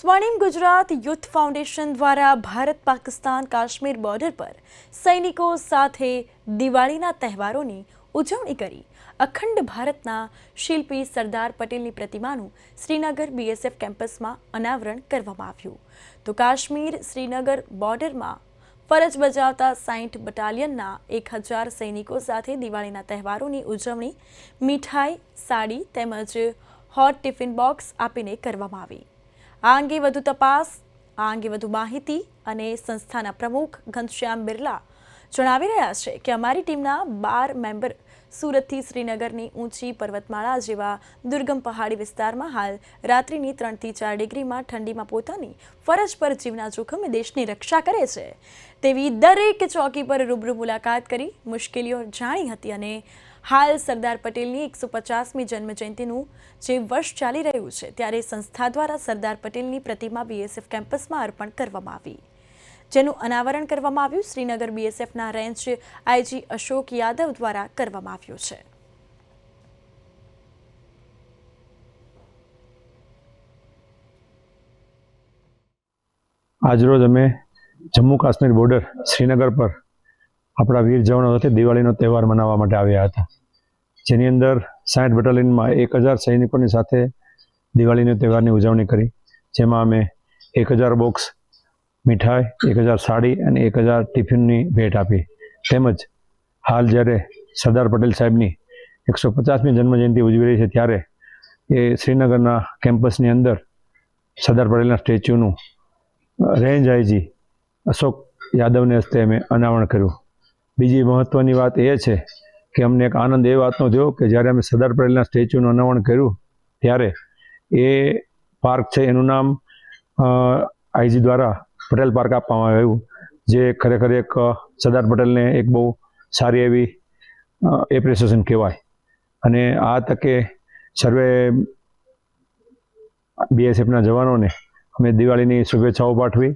સ્વર્ણિમ Gujarat youth foundation દ્વારા Bharat Pakistan Kashmir border પર સૈનિકો સાથે દિવાળીના તહેવારોની ઉજવણી કરી. અખંડ ભારતના શિલ્પી સરદાર પટેલની પ્રતિમાનું શ્રીનગર બીએસએફ કેમ્પસમાં અનાવરણ કરવામાં આવ્યું. તો કાશ્મીર શ્રીનગર બોર્ડરમાં ફરજ બજાવતા સાઈઠ બટાલિયનના એક હજાર સૈનિકો સાથે દિવાળીના તહેવારોની ઉજવણી, મીઠાઈ, સાડી તેમજ હોટ ટિફિન બોક્સ આપીને કરવામાં આવી. આ અંગે વધુ તપાસ, આ અંગે વધુ માહિતી અને સંસ્થાના પ્રમુખ ઘનશ્યામ બિરલા જણાવી રહ્યા છે કે અમારી ટીમના બાર મેમ્બર સુરતથી શ્રીનગરની ઊંચી પર્વતમાળા જેવા દુર્ગમ પહાડી વિસ્તારમાં હાલ રાત્રિની ત્રણથી ચાર ડિગ્રીમાં ઠંડીમાં પોતાની ફરજ પર જીવના જોખમે દેશની રક્ષા કરે છે. તેવી દરેક ચોકી પર રૂબરૂ મુલાકાત કરી મુશ્કેલીઓ જાણી હતી અને હાલ સરદાર પટેલની એકસો પચાસમી જન્મજયંતિનું જે વર્ષ ચાલી રહ્યું છે, ત્યારે સંસ્થા દ્વારા સરદાર પટેલની પ્રતિમા બીએસએફ કેમ્પસમાં અર્પણ કરવામાં આવી. જેનું અનાવરણ કરવામાં આવ્યું, શ્રીનગર બીએસએફના રેન્જ આઈજી અશોક યાદવ દ્વારા કરવામાં આવ્યું છે. આજરોજ અમે જમ્મુ કાશ્મીર બોર્ડર શ્રીનગર પર આપણા વીર જવાનો સાથે દિવાળીનો તહેવાર મનાવવા માટે આવ્યા હતા. જેની અંદર સાઠ બટાલિયનમાં એક હજાર સૈનિકોની સાથે દિવાળીના તહેવારની ઉજવણી કરી. જેમાં અમે એક હજાર બોક્સ મીઠાઈ, એક હજાર સાડી અને એક હજાર ટિફિનની ભેટ આપી. તેમજ હાલ જ્યારે સરદાર પટેલ સાહેબની એકસો પચાસમી જન્મજયંતિ ઉજવી રહી છે, ત્યારે એ શ્રીનગરના કેમ્પસની અંદર સરદાર પટેલના સ્ટેચ્યુનું રેન્જ આઈજી અશોક યાદવને હસ્તે અમે અનાવરણ કર્યું. બીજી મહત્ત્વની વાત એ છે કે અમને એક આનંદ એ વાતનો થયો કે જ્યારે અમે સરદાર પટેલના સ્ટેચ્યુનું અનાવરણ કર્યું, ત્યારે એ પાર્ક છે, એનું નામ આઈજી દ્વારા પટેલ પાર્ક આપવામાં આવ્યું, જે ખરેખર એક સરદાર પટેલને એક બહુ સારી એવી એપ્રિસિએશન કહેવાય. અને આ તકે સર્વે બીએસએફના જવાનોને અમે દિવાળીની શુભેચ્છાઓ પાઠવી.